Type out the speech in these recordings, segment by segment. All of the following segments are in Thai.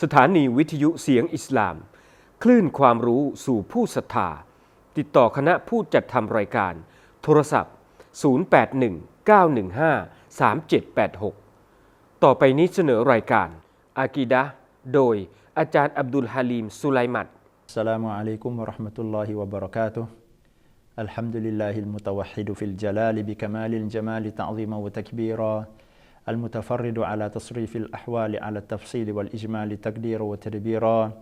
สถานีวิทยุเสียงอิสลาม คลื่นความรู้สู่ผู้ศรัทธา ติดต่อคณะผู้จัดทำรายการ โทรศัพท์ 0819153786 ต่อไปนี้เสนอรายการ อากีดะห์โดยอาจารย์อับดุลฮาลีมสุไลมัด السلام عليكم ورحمة الله وبركاته الحمد لله المتوحد في الجلال بكمال الجمال تعظيما وتكبيرا المتفرد على تصريف الأحوال على التفصيل والإجمال تقديرا وتدبيرا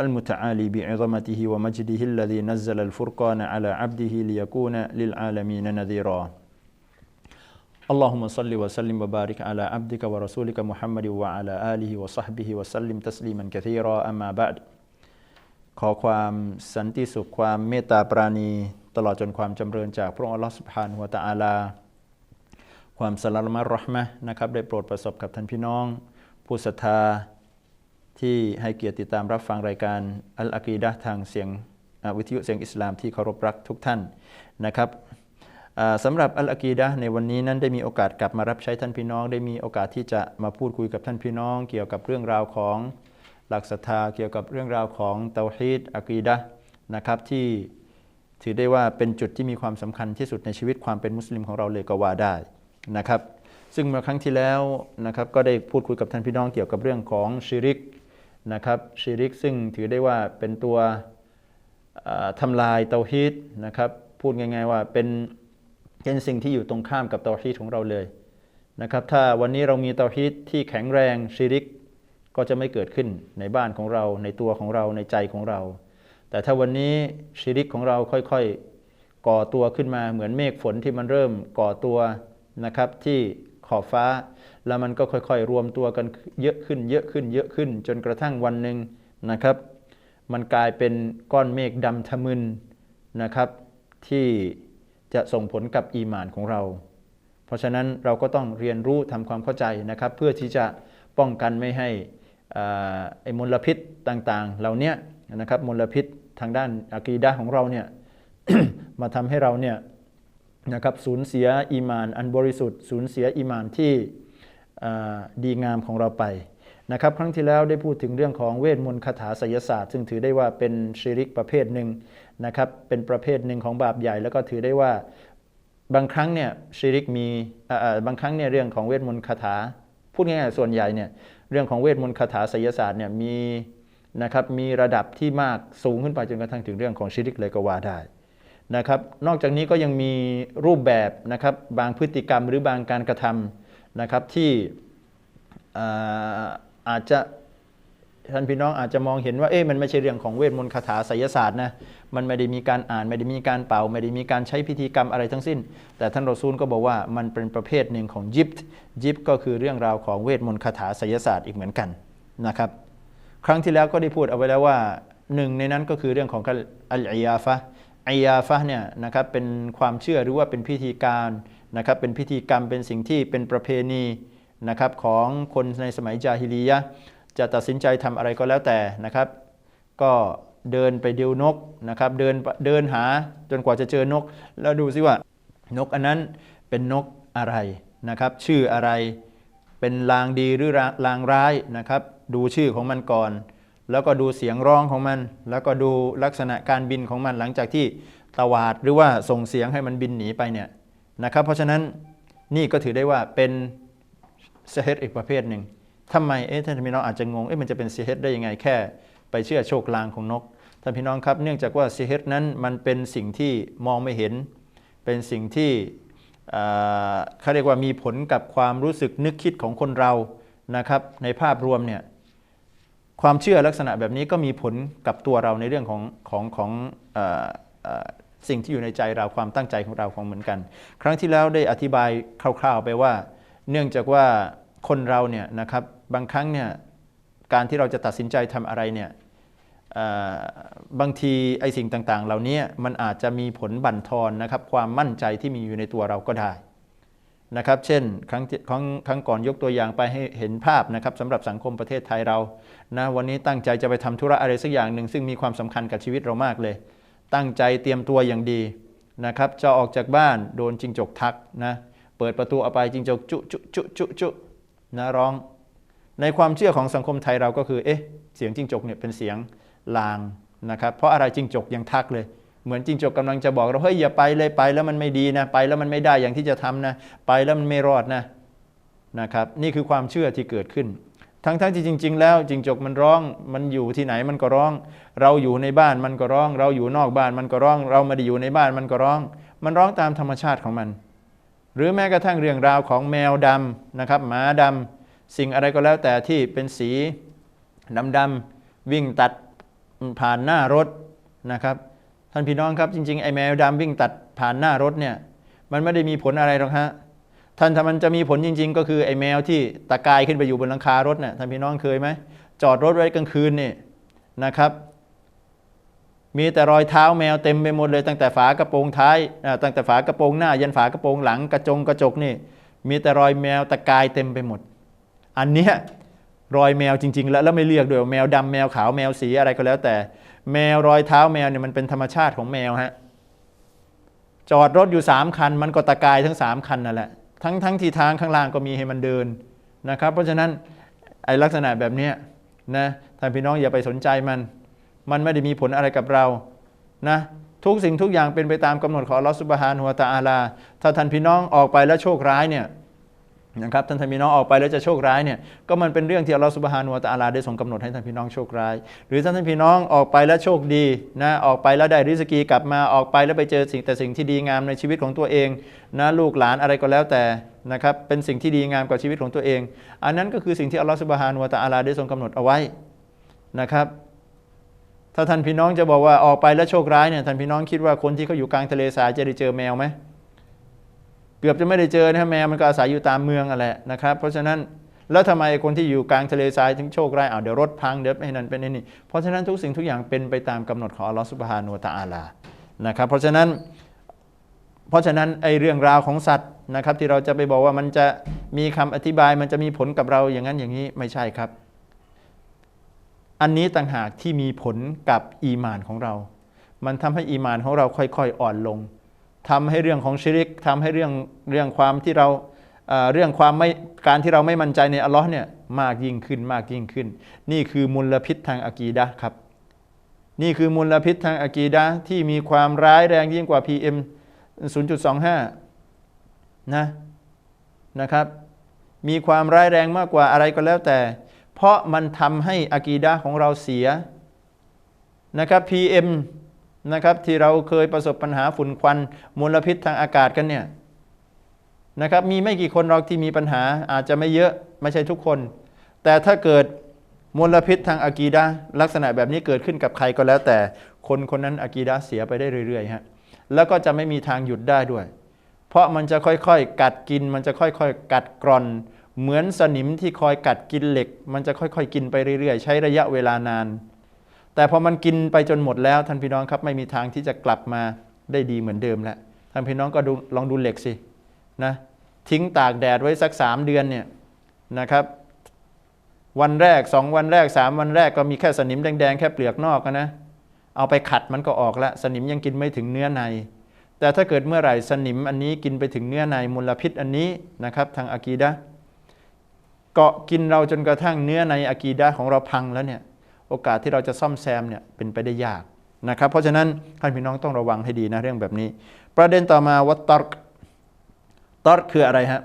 المتعالي بعظمته ومجده الذي نزل الفرقان على عبده ليكون للعالمين نذيرا اللهم صل وسلم وبارك على عبدك ورسولك محمد وعلى آله وصحبه وسلم تسليما كثيرا أما بعد ขอความสันติสุขความเมตตาปราณี ตลอดจนความจำเริญจากพระองค์อัลลอฮฺสุบฮานุวะตะอาลา ความสลามะรอห์มะนะครับได้โปรดประสบกับท่านพี่น้อง ผู้ศรัทธาที่ให้เกียรติติดตามรับฟังรายการอัลอากีดะทางเสียงวิทยุเสียงอิสลามที่เคารพรักทุกท่านนะครับสำหรับอัลอากีดะในวันนี้นั้นได้มีโอกาสกลับมารับใช้ท่านพี่น้อง ได้มีโอกาสที่จะมาพูดคุยกับท่านพี่น้อง เกี่ยวกับเรื่องราวของหลักศรัทธาเกี่ยวกับเรื่องราวของเตาฮีดอะกีดะนะครับที่ถือได้ว่าเป็นจุดที่มีความสำคัญที่สุดในชีวิตความเป็นมุสลิมของเราเลยก็ว่าได้ นะครับ ซึ่งเมื่อครั้งที่แล้วนะครับก็ได้พูดคุยกับท่านพี่น้องเกี่ยวกับเรื่องของชิริกนะครับชิริกซึ่งถือได้ว่าเป็นตัวเอ่อทำลายเตาฮีดนะครับพูดง่ายๆว่าเป็นเป็นสิ่งที่อยู่ตรงข้ามกับเตาฮีดของเราเลยนะครับถ้าวันนี้เรามีเตาฮีดที่แข็งแรงชิริกก็จะไม่เกิดขึ้นในบ้านของเราในตัวของเราในใจของเรา แต่ถ้าวันนี้ชีริกของเราค่อยๆก่อตัวขึ้นมาเหมือนเมฆฝนที่มันเริ่มก่อตัว นะครับที่ขอบฟ้า แล้วมันก็ค่อยๆ รวมตัวกันเยอะขึ้นเยอะขึ้นเยอะขึ้น จนกระทั่งวันหนึ่งนะครับ มันกลายเป็นก้อนเมฆดำทะมึนนะครับที่จะส่งผลกับอีหมานของเรา เพราะฉะนั้นเราก็ต้องเรียนรู้ทำความเข้าใจนะครับ เพื่อที่จะป้องกันไม่ให้อ่ไอ้มลพิษต่างๆ เหล่านี้นะครับมลพิษทางด้านอะกีดะห์ของเราเนี่ยมาทำให้เราเนี่ย นะครับสูญเสียอีมาน อันบริสุทธิ์สูญเสียอีมานที่ดีงามของเราไปนะครับครั้งที่แล้วได้พูดถึงเรื่องของเวทมนต์คาถาไสยศาสตร์ ซึ่งถือได้ว่าเป็นชิริกประเภทหนึ่งนะครับเป็นประเภทหนึ่งของบาปใหญ่ แล้วก็ถือได้ว่าบางครั้งเนี่ยชิริกมีบางครั้งเนี่ยเรื่องของเวทมนต์คาถา พูดง่ายๆส่วนใหญ่เนี่ยเรื่องของเวทมนต์คาถาไสยศาสตร์เนี่ยมีนะครับมีระดับที่มากสูงขึ้นไปจนกระทั่งถึงเรื่องของชิริกเลยก็ว่าได้ นะครับนอกจากนี้ก็ยังมีรูปแบบนะครับบางพฤติกรรมหรือบางการกระทำนะครับที่อ่าอาจจะท่านพี่น้องอาจจะมองเห็นว่าเอ๊ะมันไม่ใช่เรื่องของเวทมนต์คาถาไสยศาสตร์นะมันไม่ได้มีการอ่านไม่ได้มีการเป่า ไม่ได้มีการใช้พิธีกรรมอะไรทั้งสิ้น แต่ท่านรอซูลก็บอกว่ามันเป็นประเภทหนึ่งของยิปต์ยิปต์ก็คือเรื่องราวของเวทมนต์คาถาไสยศาสตร์อีกเหมือนกันนะครับครั้งที่แล้วก็ได้พูดเอาไว้แล้วว่าหนึ่งในนั้นก็คือเรื่องของอัลอียาฟะ อียาฟะเนี่ยนะครับเป็นความเชื่อหรือว่าเป็นพิธีการนะครับเป็นพิธีกรรมเป็นสิ่งที่เป็นประเพณีนะครับของคนในสมัยจาฮิลียะจะตัดสินใจทำอะไรก็แล้วแต่นะครับ ก็เดินไปดูนกนะครับเดินเดินหาจนกว่าจะเจอนก แล้วดูซิว่านกอันนั้นเป็นนกอะไรนะครับ ชื่ออะไรเป็นลางดีหรือลางร้ายนะครับ ดูชื่อของมันก่อน แล้วก็ดูเสียงร้องของมัน แล้วก็ดูลักษณะการบินของมันหลังจากที่ตวาดหรือว่าส่งเสียงให้มันบินหนีไปเนี่ยนะครับ เพราะฉะนั้นนี่ก็ถือได้ว่าเป็นเซฮตอีกประเภทหนึ่งทำไมเอ๊ะท่านพี่น้องอาจจะงงเอ๊ะมันจะเป็นเซฮตได้ยังไงแค่ ไปเชื่อโชคลางของนกท่านพี่น้องครับเนื่องจากว่าเซฮตนั้นมันเป็นสิ่งที่มองไม่เห็น เป็นสิ่งที่เขาเรียกว่ามีผลกับความรู้สึกนึกคิดของคนเรานะครับในภาพรวมเนี่ย ความเชื่อลักษณะแบบนี้ก็มีผลกับตัวเราในเรื่องของของของออสิ่งที่อยู่ในใจเราความตั้งใจของเราของเหมือนกัน ครั้งที่แล้วได้อธิบายคร่าว ๆ ไปว่า เนื่องจากว่าคนเราเนี่ยนะครับบางครั้งเนี่ยการที่เราจะตัดสินใจทำอะไรเนี่ยบางทีไอ้สิ่งต่างๆ เหล่านี้มันอาจจะมีผลบั่นทอนนะครับความมั่นใจที่มีอยู่ในตัวเราก็ได้ นะครับเช่นครั้งครั้งครั้งก่อนยกตัวอย่างไปให้เห็นภาพนะครับสำหรับสังคมประเทศไทยเรานะวันนี้ตั้งใจจะไปทำธุระอะไรสักอย่างหนึ่งซึ่งมีความสำคัญกับชีวิตเรามากเลย ตั้งใจเตรียมตัวอย่างดีนะครับจะออกจากบ้านโดนจิงจกทักนะเปิดประตูเอาไปจิงจกจุจุจุจุจุนะร้อง ในความเชื่อของสังคมไทยเราก็คือเอ๊ะเสียงจิ้งจกเนี่ยเป็นเสียงลางนะครับเพราะอะไรจิ้งจกยังทักเลย เหมือนจิงจกกำลังจะบอกเราเฮ้ยอย่าไปเลยไปแล้วมันไม่ดีนะไปแล้วมันไม่ได้อย่างที่จะทำนะไปแล้วมันไม่รอดนะนะครับ นี่คือความเชื่อที่เกิดขึ้น ทั้งๆทที่จริง ๆ แล้วจิงจกมันร้องมันอยู่ที่ไหนมันก็ร้อง เราอยู่ในบ้านมันก็ร้อง เราอยู่นอกบ้านมันก็ร้อง เราไม่ได้อยู่ในบ้านมันก็ร้อง มันร้องตามธรรมชาติของมัน หรือแม้กระทั่งเรื่องราวของแมวดำนะครับหมาดำสิ่งอะไรก็แล้วแต่ที่เป็นสีดำๆวิ่งตัดผ่านหน้ารถนะครับ ท่านพี่น้องครับจริงๆไอ้แมวดำวิ่งตัดผ่านหน้ารถเนี่ยมันไม่ได้มีผลอะไรหรอกฮะท่านถ้ามันจะมีผลจริง ๆ ก็คือไอ้แมวที่ตะกายขึ้นไปอยู่บนหลังคารถเนี่ยท่านพี่น้องเคยไหมจอดรถไว้กลางคืนนี่นะครับ มีแต่รอยเท้าแมวเต็มไปหมดเลย ตั้งแต่ฝากระโปรงท้ายตั้งแต่ฝากระโปรงหน้า ยันฝากระโปรงหลังกระจงกระจกนี่ มีแต่รอยแมวตะกายเต็มไปหมด อันเนี้ยรอยแมวจริง ๆ แล้วแล้วไม่เรียกด้วยวแมวดำแมวขาวแมวสีอะไรก็แล้วแต่ แมวรอยเท้าแมวเนี่ยมันเป็นธรรมชาติของแมวฮะจอดรถอยู่ 3 คัน มันก็ตะกายทั้ง 3 คันนั่นแหละทั้งทั้งที่ทางข้างล่างก็มีให้มันเดินนะครับ เพราะฉะนั้นไอลักษณะแบบนี้นะท่านพี่น้องอย่าไปสนใจมัน มันไม่ได้มีผลอะไรกับเรานะทุกสิ่งทุกอย่างเป็นไปตามกำหนดของลอฮฺซุบฮานุวตะอาลา ถ้าท่านพี่น้องออกไปแล้วโชคร้ายเนี่ย นะครับท่านพี่น้องออกไปแล้วจะโชคร้ายเนี่ยก็มันเป็นเรื่องที่อัลลอฮฺซุบฮานุวะตะอาลาได้ทรงกำหนดให้ท่านพี่น้องโชคร้าย หรือถ้าท่านพี่น้องออกไปแล้วโชคดีนะออกไปแล้วได้ริสกีกลับมาออกไปแล้วไปเจอสิ่งแต่สิ่งที่ดีงามในชีวิตของตัวเองนะลูกหลานอะไรก็แล้วแต่นะครับเป็นสิ่งที่ดีงามกว่าชีวิตของตัวเอง อันนั้นก็คือสิ่งที่อัลลอฮฺซุบฮานุวะตะอาลาได้ทรงกำหนดเอาไว้นะครับถ้าท่านพี่น้องจะบอกว่าออกไปแล้วโชคร้ายเนี่ยท่านพี่น้องคิดว่าคนที่เขาอยู่กลางทะเลทรายจะได้เจอแมวไหม เกือบจะไม่ได้เจอนะแมวมันก็อาศัยอยู่ตามเมืองอะแหละนะครับ เพราะฉะนั้นแล้วทำไมคนที่อยู่กลางทะเลทรายถึงโชคร้ายอ้าวเดี๋ยวรถพังเดี๋ยวไอ้นั่นเป็นไอ้นี่เพราะฉะนั้นทุกสิ่งทุกอย่างเป็นไปตามกำหนดของอัลลอฮฺสุบฮานุวะตะอาลานะครับเพราะฉะนั้นเพราะฉะนั้นไอ้เรื่องราวของสัตว์นะครับ ที่เราจะไปบอกว่ามันจะมีคำอธิบายมันจะมีผลกับเราอย่างนั้นอย่างนี้ไม่ใช่ครับ อันนี้ต่างหากที่มีผลกับอีมานของเรา มันทำให้อีมานของเราค่อยๆ อ่อนลง ทำให้เรื่องของชิริกทำให้เรื่องเรื่องความที่เราเรื่องความไม่การที่เราไม่มั่นใจในอัลลอฮ์เนี่ยมากยิ่งขึ้นมากยิ่งขึ้น นี่คือมลพิษทางอากีดะครับ นี่คือมลพิษทางอากีดะที่มีความร้ายแรงยิ่งกว่า PM 0.25 นะนะครับ มีความร้ายแรงมากกว่าอะไรก็แล้วแต่ เพราะมันทำให้อากีดะของเราเสียนะครับ PM นะครับที่เราเคยประสบปัญหาฝุ่นควันมลพิษทางอากาศกันเนี่ยนะครับมีไม่กี่คนเราที่มีปัญหาอาจจะไม่เยอะไม่ใช่ทุกคน แต่ถ้าเกิดมลพิษทางอากีดะลักษณะแบบนี้เกิดขึ้นกับใครก็แล้ว แต่คนคนนั้นอากีดะเสียไปได้เรื่อยๆฮะแล้วก็จะไม่มีทางหยุดได้ด้วย เพราะมันจะค่อยๆ กัดกิน มันจะค่อยๆ กัดกร่อน เหมือนสนิมที่คอยกัดกินเหล็ก มันจะค่อยๆ กินไปเรื่อยๆ ใช้ระยะเวลานาน แต่พอมันกินไปจนหมดแล้วท่านพี่น้องครับไม่มีทางที่จะกลับมาได้ดีเหมือนเดิมแล้วท่านพี่น้องก็ดูลองดูเหล็กสินะทิ้งตากแดดไว้สักสามเดือนเนี่ยนะครับ วันแรกสองวันแรกสามวันแรกก็มีแค่สนิมแดงๆ แค่เปลือกนอกนะเอาไปขัดมันก็ออกแล้วสนิมยังกินไม่ถึงเนื้อใน แต่ถ้าเกิดเมื่อไหร่สนิมอันนี้กินไปถึงเนื้อในมลพิษอันนี้นะครับทางอากีดะเกาะกินเราจนกระทั่งเนื้อในอากีดะของเราพังแล้วเนี่ย โอกาสที่เราจะซ่อมแซมเนี่ยเป็นไปได้ยากนะครับเพราะฉะนั้นท่านพี่น้องต้องระวังให้ดีนะเรื่องแบบนี้ ประเด็นต่อมาวัตตอร์กตอร์กคืออะไรฮะ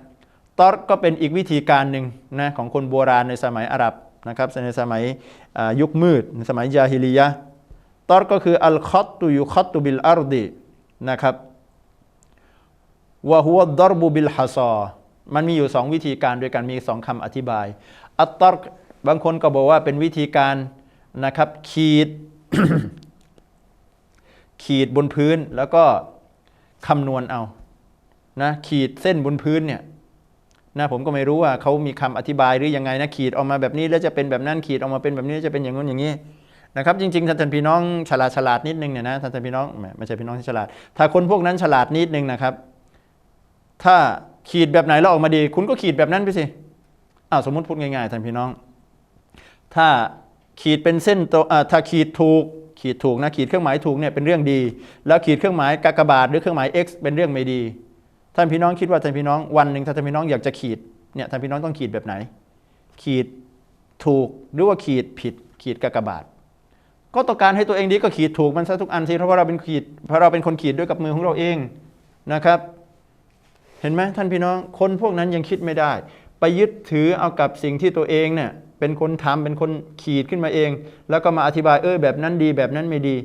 ตอร์กก็เป็นอีกวิธีการหนึ่งนะของคนโบราณในสมัยอาหรับนะครับในสมัยยุคมืดในสมัยยาฮิลียะตอร์กก็คืออัลคอตตุยุคอตตุบิลอาร์ดีนะครับวะฮุวดอรบุบิลฮัซอมันมีอยู่สองวิธีการด้วยกันมีสองคำอธิบาย อัตตอรกบางคนก็บอกว่าเป็นวิธีการ นะครับ ขีด ขีดบนพื้นแล้วก็คำนวณเอานะขีดเส้นบนพื้นเนี่ยนะผมก็ไม่รู้ว่าเขามีคำอธิบายหรือยังไงนะขีดออกมาแบบนี้แล้วจะเป็นแบบนั้นขีดออกมาเป็นแบบนี้จะเป็นอย่างนู้นอย่างนี้นะครับ จริงๆท่านท่านพี่น้องฉลาดฉลาดนิดนึงเนี่ยนะท่านท่านพี่น้องไม่ไม่ใช่พี่น้องที่ฉลาด ถ้าคนพวกนั้นฉลาดนิดนึงนะครับ ถ้าขีดแบบไหนแล้วออกมาดี คุณก็ขีดแบบนั้นไปสิอ้าวสมมติพูดง่ายๆท่านพี่น้อง ถ้า ขีดเป็นเส้นตัวถ้าขีดถูกขีดถูกนะขีดเครื่องหมายถูกเนี่ยเป็นเรื่องดี แล้วขีดเครื่องหมายกากบาทหรือเครื่องหมาย x เป็นเรื่องไม่ดีท่านพี่น้องคิดว่าท่านพี่น้องวันหนึ่งถ้าท่านพี่น้องอยากจะขีดเนี่ยท่านพี่น้องต้องขีดแบบไหน ขีดถูกหรือว่าขีดผิด ขีดกากบาท ก็ต้องการให้ตัวเองดีก็ขีดถูกมันซะทุกอันสิเพราะว่าเราเป็นขีดเพราะเราเป็นคนขีดด้วยกับมือของเราเองนะครับ เห็นไหมท่านพี่น้องคนพวกนั้นยังคิดไม่ได้ ไปยึดถือเอากับสิ่งที่ตัวเองเนี่ย เป็นคนทำเป็นคนขีดขึ้นมาเอง แล้วก็มาอธิบายเออแบบนั้นดีแบบนั้นไม่ดี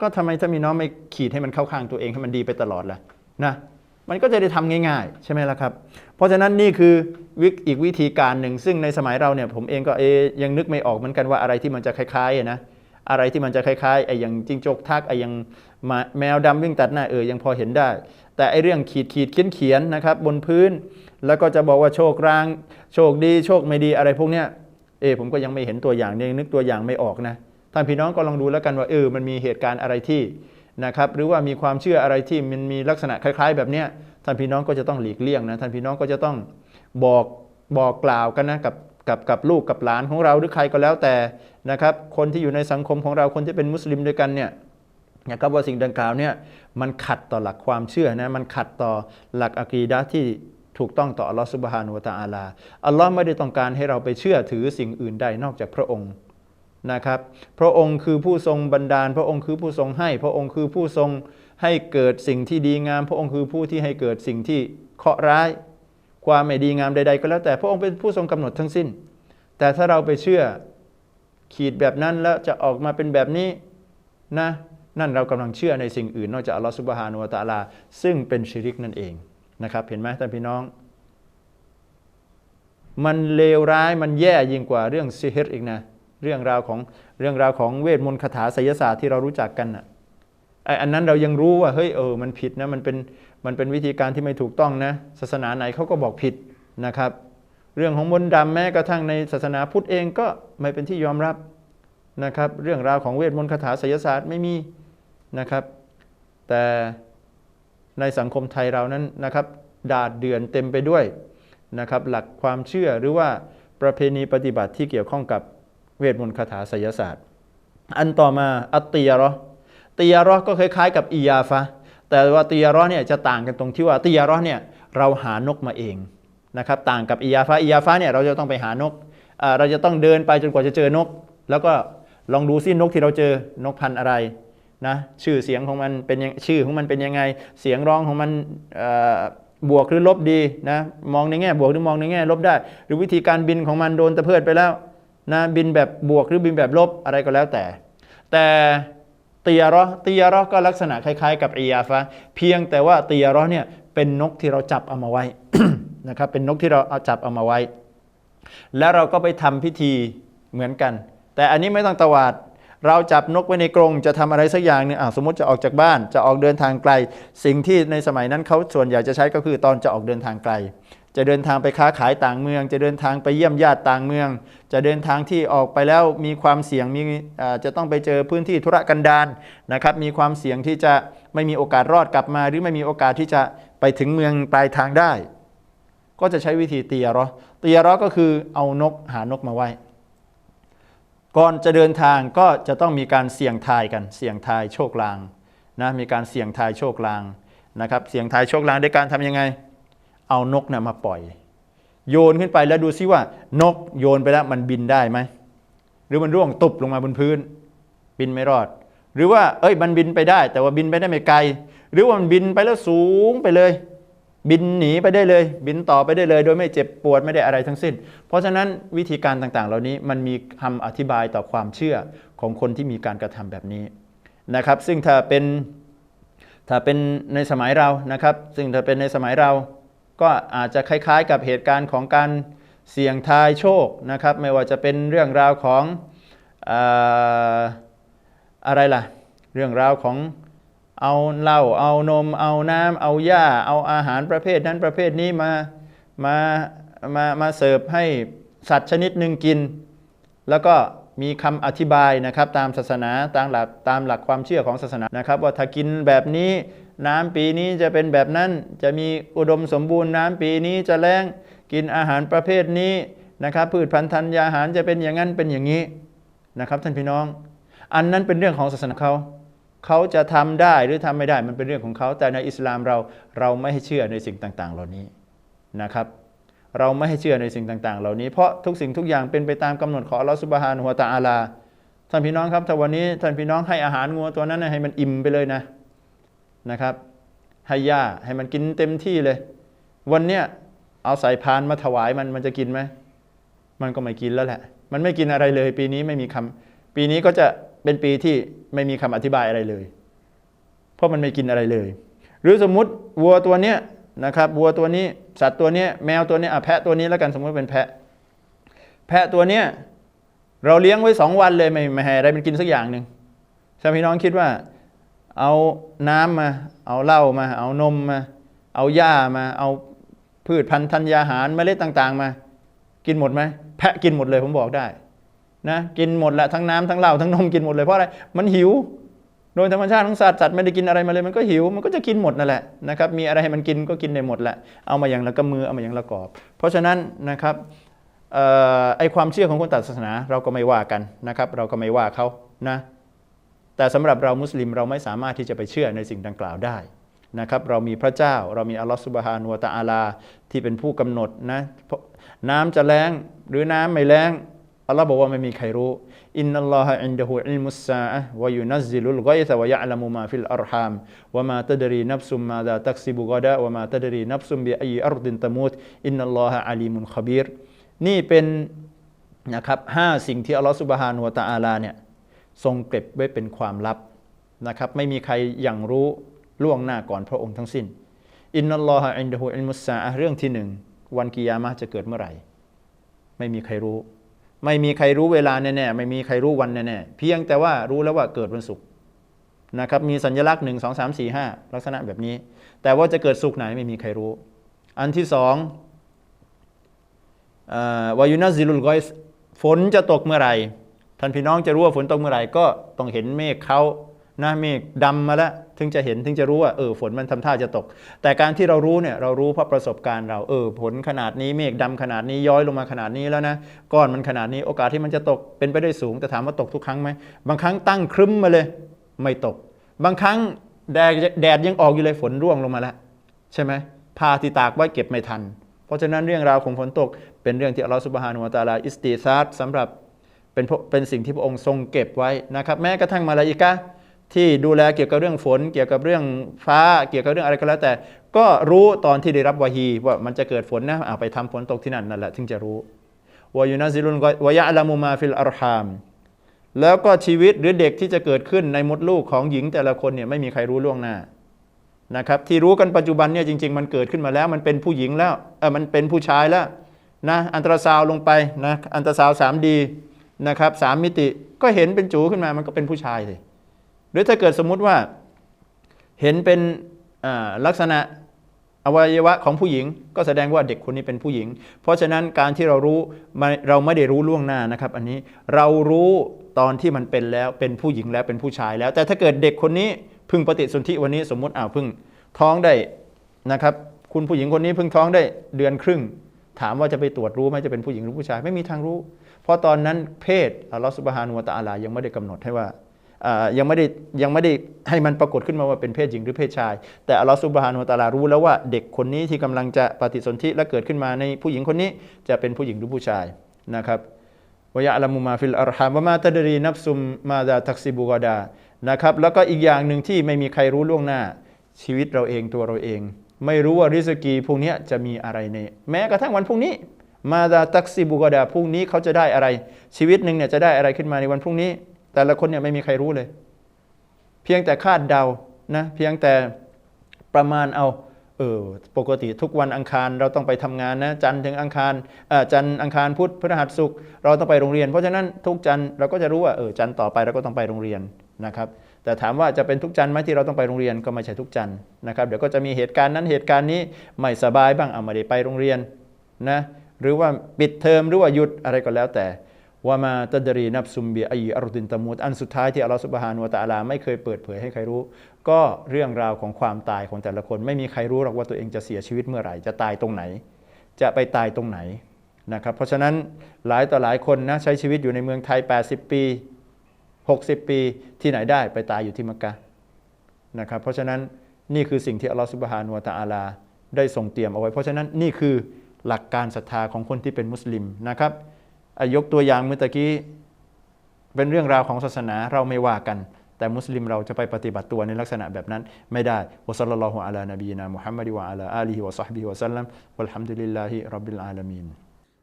ก็ทำไมถ้ามีน้องไม่ขีดให้มันเข้าข้างตัวเองให้มันดีไปตลอดล่ะนะมันก็จะได้ทำง่ายๆ ใช่ไหมล่ะครับ เพราะฉะนั้นนี่คือวิกอีกวิธีการหนึ่ง ซึ่งในสมัยเราเนี่ยผมเองก็เอยังนึกไม่ออกเหมือนกันว่าอะไรที่มันจะคล้ายๆนะอะไรที่มันจะคล้ายๆไอ้อย่างจิงจกทักไอ้อย่างแมวดำวิ่งตัดหน้าเออยังพอเห็นได้ แต่ไอ้เรื่องขีดขีดเขียนเขียนนะครับบนพื้น แล้วก็จะบอกว่าโชคราง โชคดีโชคไม่ดีอะไรพวกเนี้ย เออผมก็ยังไม่เห็นตัวอย่างยังนึกตัวอย่างไม่ออกนะท่านพี่น้องก็ลองดูแล้วกันว่าเออมันมีเหตุการณ์อะไรที่นะครับหรือว่ามีความเชื่ออะไรที่มันมีลักษณะคล้ายๆ แบบเนี้ยท่านพี่น้องก็จะต้องหลีกเลี่ยงนะท่านพี่น้องก็จะต้องบอกบอกกล่าวกันนะกับกับกับลูกกับหลานของเราหรือใครก็แล้วแต่นะครับ คนที่อยู่ในสังคมของเราคนที่เป็นมุสลิมด้วยกันเนี่ยนะครับว่าสิ่งดังกล่าวเนี่ยมันขัดต่อหลักความเชื่อนะมันขัดต่อหลักอะกีดะที่ ถูกต้องต่ออัลลอฮฺสุบฮานุวะตะอาลา อัลลอฮ์ไม่ได้ต้องการให้เราไปเชื่อถือสิ่งอื่นใดนอกจากพระองค์นะครับ พระองค์คือผู้ทรงบันดาล พระองค์คือผู้ทรงให้ พระองค์คือผู้ทรงให้เกิดสิ่งที่ดีงาม พระองค์คือผู้ที่ให้เกิดสิ่งที่เคราะห์ร้าย ความไม่ดีงามใด ๆ ก็แล้วแต่พระองค์เป็นผู้ทรงกำหนดทั้งสิ้น แต่ถ้าเราไปเชื่อขีดแบบนั้นแล้วจะออกมาเป็นแบบนี้นะนั่นเรากำลังเชื่อในสิ่งอื่น นอกจากอัลลอฮฺสุบฮานุวะตะอาลา ซึ่งเป็นชิริกนั่นเอง นะครับ เห็นไหมท่านพี่น้อง มันเลวร้ายมันแย่ยิ่งกว่าเรื่องซิฮิรอีกนะ เรื่องราวของเรื่องราวของเวทมนต์คาถาไสยศาสตร์ที่เรารู้จักกันอะไออันนั้นเรายังรู้ว่าเฮ้ยเออมันผิดนะมันเป็นมันเป็นวิธีการที่ไม่ถูกต้องนะ ศาสนาไหนเขาก็บอกผิดนะครับ เรื่องของมนต์ดำแม้กระทั่งในศาสนาพุทธเองก็ไม่เป็นที่ยอมรับนะครับ เรื่องราวของเวทมนต์คาถาไสยศาสตร์ไม่มีนะครับ แต่ ในสังคมไทยเรานั้นนะครับดาดเดือนเต็มไปด้วยนะครับหลักความเชื่อหรือว่าประเพณีปฏิบัติที่เกี่ยวข้องกับเวทมนต์คาถาไสยศาสตร์ อันต่อมาอัตติยรอตียารอก็คล้ายๆกับอียาฟะแต่ว่าตียารอเนี่ยจะต่างกันตรงที่ว่าตียารอเนี่ยเราหานกมาเองนะครับต่างกับอียาฟะอียาฟะเนี่ยเราจะต้องไปหานกเราจะต้องเดินไปจนกว่าจะเจอนก แล้วก็ลองดูซินกที่เราเจอนกพันธุ์อะไร นะชื่อเสียงของมันเป็นชื่อของมันเป็นยังไง เสียงร้องของมันบวกหรือลบดีนะมองในแง่บวกหรือมองในแง่ลบได้ หรือวิธีการบินของมันโดนตะเพิดไปแล้วนะบินแบบบวกหรือบินแบบลบอะไรก็แล้วแต่ แต่ตียารอตียารอก็ลักษณะคล้ายๆ กับอียาฟะเพียงแต่ว่าตียารอเนี่ยเป็นนกที่เราจับเอามาไว้นะครับเป็นนกที่เราเอาจับเอามาไว้ แล้วเราก็ไปทำพิธีเหมือนกัน แต่อันนี้ไม่ต้องตวาด เราจับนกไว้ในกรงจะทำอะไรสักอย่างหนึงอะสมมติจะออกจากบ้านจะออกเดินทางไกล สิ่งที่ในสมัยนั้นเขาส่วนใหญ่จะใช้ก็คือตอนจะออกเดินทางไกล จะเดินทางไปค้าขายต่างเมือง จะเดินทางไปเยี่ยมญาติต่างเมือง จะเดินทางที่ออกไปแล้วมีความเสี่ยงมีจะต้องไปเจอพื้นที่ธุรกันดารนะครับมีความเสี่ยงที่จะไม่มีโอกาสรอดกลับมา หรือไม่มีโอกาสที่จะไปถึงเมืองปลายทางได้ ก็จะใช้วิธีเตียรอเตียรอก็คือเอานกหานกมาไว้ ก่อนจะเดินทางก็จะต้องมีการเสี่ยงทายกันเสี่ยงทายโชคลางนะมีการเสี่ยงทายโชคลางนะครับเสี่ยงทายโชคลางด้วยการทำยังไง เอานกเนี่ยมาปล่อย โยนขึ้นไปแล้วดูซิว่านกโยนไปแล้วมันบินได้ไหมหรือมันร่วงตุบลงมาบนพื้น บินไม่รอด หรือว่าเอ้ยมันบินไปได้ แต่ว่าบินไปได้ไม่ไกล หรือว่ามันบินไปแล้วสูงไปเลย บินหนีไปได้เลย บินต่อไปได้เลย โดยไม่เจ็บปวดไม่ได้อะไรทั้งสิ้น เพราะฉะนั้นวิธีการต่างๆ เหล่านี้มันมีคำอธิบายต่อความเชื่อของคนที่มีการกระทำแบบนี้นะครับ ซึ่งถ้าเป็นถ้าเป็นในสมัยเรานะครับ ซึ่งถ้าเป็นในสมัยเรา ก็อาจจะคล้ายๆ กับเหตุการณ์ของการเสี่ยงทายโชคนะครับ ไม่ว่าจะเป็นเรื่องราวของออะไรล่ะ เรื่องราวของ เอาเหล้าเอานม เอาน้ำเอาหญ้า เอาอาหารประเภทนั้นประเภทนี้มามามามาเสิร์ฟให้สัตว์ชนิดหนึ่งกิน แล้วก็มีคำอธิบายนะครับตามศาสนาตามหลักตามหลักความเชื่อของศาสนานะครับ ว่าถ้ากินแบบนี้น้ำปีนี้จะเป็นแบบนั้นจะมีอุดมสมบูรณ์น้ำปีนี้จะแล้งกินอาหารประเภทนี้นะครับ พืชพันธุ์ธัญญาหารจะเป็นอย่างนั้นเป็นอย่างนี้นะครับ ท่านพี่น้อง อันนั้นเป็นเรื่องของศาสนาเขา เขาจะทำได้หรือทำไม่ได้มันเป็นเรื่องของเขา แต่ในอิสลามเราเราไม่ให้เชื่อในสิ่งต่างๆ เหล่านี้นะครับ เราไม่ให้เชื่อในสิ่งต่างๆ เหล่านี้เพราะทุกสิ่งทุกอย่างเป็นไปตามกำหนดของอัลลอฮฺสุบฮานุฮวตะอาลาท่านพี่น้องครับถ้าวันนี้ท่านพี่น้องให้อาหารงัวตัวนั้นให้มันอิ่มไปเลยนะนะครับให้หญ้าให้มันกินเต็มที่เลย วันเนี้ยเอาสายพานมาถวายมันมันจะกินไหมมันก็ไม่กินแล้วแหละ มันไม่กินอะไรเลย ปีนี้ไม่มีคำปีนี้ก็จะ เป็นปีที่ไม่มีคำอธิบายอะไรเลย เพราะมันไม่กินอะไรเลย หรือสมมุติวัวตัวเนี้ยนะครับวัวตัวนี้สัตว์ตัวเนี้ยแมวตัวเนี้ยอะแพะตัวนี้แล้วกันสมมติเป็นแพะ แพะตัวเนี้ยเราเลี้ยงไว้สองวันเลยไม่ไม่ให้อะไรมันกินสักอย่างหนึ่งถ้าพี่น้องคิดว่า เอาน้ำมา เอาเหล้ามา เอานมมา เอาหญ้ามา เอาพืชพันธุ์ธัญญาหารเมล็ดต่าง ๆ มา กินหมดไหมแพะกินหมดเลยผมบอกได้ นะกินหมดแหละทั้งน้ำทั้งเหล้าทั้งนมกินหมดเลยเพราะอะไรมันหิว โดยธรรมชาติของสัตว์สัตว์ไม่ได้กินอะไรมาเลยมันก็หิว มันก็จะกินหมดนั่นแหละนะครับมีอะไรให้มันกินก็กินได้หมดแหละเอามาอย่างละกำมือเอามาอย่างละกอบ เพราะฉะนั้นนะครับออไอความเชื่อของคนต่างศาสนาเราก็ไม่ว่ากันนะครับ เราก็ไม่ว่าเขานะแต่สำหรับเรามุสลิมเราไม่สามารถที่จะไปเชื่อในสิ่งดังกล่าวได้นะครับเรามีพระเจ้าเรามีอัลลอฮฺสุบฮานุวะตะอาลาที่เป็นผู้กำหนดนะน้ำจะแล้งหรือน้ำไม่แล้ง อัลลอฮ์บอกว่าไม่มีใครรู้อินนัลลอฮะอินดะฮูอิลมุสซาอะวะยุนัซซิลุลกอยซะวะยะละมุมาฟิลอัรฮามวะมาตะดรีนัฟซุมมาดาตักซิบุกอดะวะมาตะดรีนัฟซุมบิอัยอัรดินตะมูตอินนัลลอฮะอาลีมุนขบีรนี่เป็นนะครับห้าสิ่งที่อัลลอฮ์สุบฮานุวะตะอาลาเนี่ยทรงเก็บไว้เป็นความลับนะครับไม่มีใครอย่างรู้ล่วงหน้าก่อนพระองค์ทั้งสิ้นอินนัลลอฮะอินดะฮูอิลมุสซาอะเรื่องที่หนึ่งวันกิยามะจะเกิดเมื่อไหร่ ไม่มีใครรู้ ไม่มีใครรู้เวลาแน่ๆไม่มีใครรู้วันแน่ๆเพียงแต่ว่ารู้แล้วว่าเกิดวันศุกร์นะครับมีสัญลักษณ์หนึ่งสองสามสี่ห้าลักษณะแบบนี้ แต่ว่าจะเกิดสุกร์ไหนไม่มีใครรู้ อันที่สองวายุนัซซิลุลกอยส์ฝนจะตกเมื่อไหร่ท่านพี่น้องจะรู้ว่าฝนตกเมื่อไหร่ก็ต้องเห็นเมฆเขา นะเมฆดำมาแล้วถึงจะเห็นถึงจะรู้ว่าเออฝนมันทำท่าจะตก แต่การที่เรารู้เนี่ยเรารู้เพราะประสบการณ์เราเออฝนขนาดนี้เมฆดำขนาดนี้ย้อยลงมาขนาดนี้แล้วนะก้อนมันขนาดนี้โอกาสที่มันจะตกเป็นไปได้สูงแต่ถามว่าตกทุกครั้งไหมบางครั้งตั้งครึ้มมาเลย ไม่ตก บางครั้งแดดแดดยังออกอยู่เลยฝนร่วงลงมาแล้วใช่ไหมผ้าที่ตากไว้เก็บไม่ทัน เพราะฉะนั้นเรื่องราวของฝนตก เป็นเรื่องที่อัลลอฮฺสุบฮานุวะตาลาอิสติซาดสำหรับเป็นเป็นสิ่งที่พระองค์ทรงเก็บไว้นะครับ แม้กระทั่งมาลาอิกะ ที่ดูแลเกี่ยวกับเรื่องฝน เกี่ยวกับเรื่องฟ้า เกี่ยวกับเรื่องอะไรก็แล้วแต่ ก็รู้ตอนที่ได้รับวาฮีว่ามันจะเกิดฝนนะเอาไปทำฝนตกที่นั่นนั่นแหละถึงจะรู้วายุนาซิลุนวายะลามุมาฟิลอัรฮามแล้วก็ชีวิตหรือเด็กที่จะเกิดขึ้นในมดลูกของหญิงแต่ละคนเนี่ยไม่มีใครรู้ล่วงหน้านะครับที่รู้กันปัจจุบันเนี่ยจริง ๆ มันเกิดขึ้นมาแล้ว มันเป็นผู้หญิงแล้วเออมันเป็นผู้ชายแล้วนะอันตราซาวลงไปนะอันตราซาวสามดีนะครับสามมิติก็เห็นเป็นจูขึ้นมามันก็เป็นผู้ชายเลย หรือถ้าเกิดสมมุติว่าเห็นเป็นลักษณะอวัยวะของผู้หญิง ก็แสดงว่าเด็กคนนี้เป็นผู้หญิง เพราะฉะนั้นการที่เรารู้เราไม่ได้รู้ล่วงหน้านะครับ อันนี้เรารู้ตอนที่มันเป็นแล้วเป็นผู้หญิงแล้วเป็นผู้ชายแล้ว แต่ถ้าเกิดเด็กคนนี้พึ่งปฏิสนธิวันนี้สมมุติอ้าวพึ่งท้องได้นะครับ คุณผู้หญิงคนนี้พิ่งท้องได้เดือนครึ่ง ถามว่าจะไปตรวจรู้ไหมจะเป็นผู้หญิงหรือผู้ชายไม่มีทางรู้ เพราะตอนนั้นเพศอัลลอฮฺสุบฮานุวะตะอาลายังไม่ได้กำหนดให้ว่า ยังไม่ได้ยังไม่ได้ให้มันปรากฏขึ้นมาว่าเป็นเพศหญิงหรือเพศชาย แต่อัลลอฮฺสุบฮานุวะตาลารู้แล้วว่าเด็กคนนี้ที่กำลังจะปฏิสนธิและเกิดขึ้นมาในผู้หญิงคนนี้จะเป็นผู้หญิงหรือผู้ชายนะครับวยะละมุมาฟิลอัรฮามวะมาตดรีนับซุมมาดาทักซิบุกอดานะครับแล้วก็อีกอย่างหนึ่งที่ไม่มีใครรู้ล่วงหน้าชีวิตเราเองตัวเราเอง ไม่รู้ว่าริสกีพวกนี้จะมีอะไรในแม้กระทั่งวันพรุ่งนี้ มาดาตักซิบุกอดาพรุ่งนี้เขาจะได้อะไร ชีวิตหนึ่งเนี่ยจะได้อะไรขึ้นมาในวันพรุ่งนี้ แต่ละคนเนี่ยไม่มีใครรู้เลย เพียงแต่คาดเดานะเพียงแต่ประมาณเอาเออปกติทุกวันอังคารเราต้องไปทำงานนะจันทร์ถึงอังคารอ่อจันทร์อังคารพุธพฤหัสศุกร์เราต้องไปโรงเรียน เพราะฉะนั้นทุกจันทร์เราก็จะรู้ว่าเออจันทร์ต่อไปเราก็ต้องไปโรงเรียนนะครับ แต่ถามว่าจะเป็นทุกจันทร์ไหมที่เราต้องไปโรงเรียนก็ไม่ใช่ทุกจันทร์นะครับเดี๋ยวก็จะมีเหตุการณ์นั้นเหตุการณ์นี้ไม่สบายบ้างเอาไม่ได้ไปโรงเรียนนะหรือว่าปิดเทอมหรือว่าหยุดอะไรก็แล้วแต่ ว่ามาตดรีนับซุมเบียอีอรุดินตะมูดอันสุดท้ายที่อัลลอฮฺสุบฮานุวะตะอาลาไม่เคยเปิดเผยให้ใครรู้ ก็เรื่องราวของความตายของแต่ละคน ไม่มีใครรู้หรอกว่าตัวเองจะเสียชีวิตเมื่อไหร่ จะตายตรงไหน จะไปตายตรงไหนนะครับเพราะฉะนั้นหลายต่อหลายคนนะใช้ชีวิตอยู่ในเมืองไทย 80 ปี 60 ปีที่ไหนได้ไปตายอยู่ที่มักกะนะครับเพราะฉะนั้นนี่คือสิ่งที่อัลลอฮฺสุบฮานุวะตะอาลาได้ทรงเตรียมเอาไว้ เพราะฉะนั้นนี่คือหลักการศรัทธาของคนที่เป็นมุสลิมนะครับ ยกตัวอย่างเมื่อตะกี้เป็นเรื่องราวของศาสนาเราไม่ว่ากัน แต่มุสลิมเราจะไปปฏิบัติตัวในลักษณะแบบนั้นไม่ได้วะซัลลัลลอฮุอะลานบีนามุฮัมมัดวะอะลาอาลีฮิวะซอฮบิฮิวะซัลลัมวัลฮัมดุลิลลาฮิร็อบบิลอาลามีน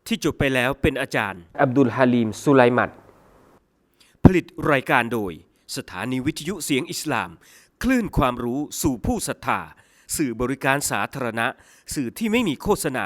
ที่จบไปแล้วเป็นอาจารย์ อับดุลฮาลีมสุไลมัดผลิตรายการโดย สถานีวิทยุเสียงอิสลาม คลื่นความรู้สู่ผู้ศรัทธาสื่อบริการสาธารณะ สื่อที่ไม่มีโฆษณา